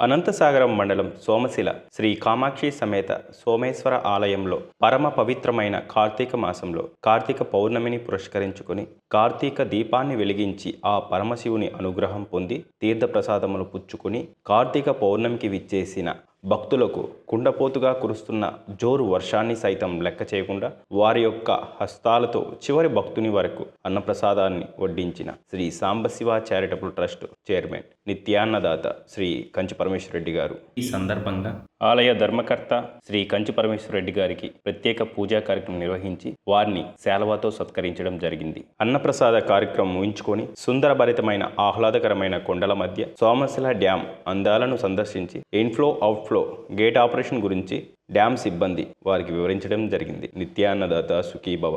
అనంతసాగరం మండలం సోమశిల శ్రీ కామాక్షి సమేత సోమేశ్వర ఆలయంలో పరమ పవిత్రమైన కార్తీక మాసంలో కార్తీక పౌర్ణమిని పురస్కరించుకుని కార్తీక దీపాన్ని వెలిగించి ఆ పరమశివుని అనుగ్రహం పొంది తీర్థప్రసాదములు పుచ్చుకుని కార్తీక పౌర్ణమికి విచ్చేసిన భక్తులకు కుండపోతుగా కురుస్తున్న జోరు వర్షాన్ని సైతం లెక్క చేయకుండా వారి యొక్క హస్తాలతో చివరి భక్తుని వరకు అన్నప్రసాదాన్ని వడ్డించిన Shri Sambasiva charitable trust chairman నిత్యాన్నదాత శ్రీ కంచి పరమేశ్వరరెడ్డి గారు. ఈ సందర్భంగా ఆలయ ధర్మకర్త శ్రీ కంచి పరమేశ్వరరెడ్డి గారికి ప్రత్యేక పూజా కార్యక్రమం నిర్వహించి వారిని సేలవాతో సత్కరించడం జరిగింది. అన్నప్రసాద కార్యక్రమం ఊహించుకొని సుందరభరితమైన ఆహ్లాదకరమైన కొండల మధ్య సోమశిల డ్యాం అందాలను సందర్శించి ఇన్ఫ్లో అవుట్ఫ్లో గేట్ ఆపరేషన్ గురించి డ్యాం సిబ్బంది వారికి వివరించడం జరిగింది. నిత్యాన్నదాత సుఖీభవ.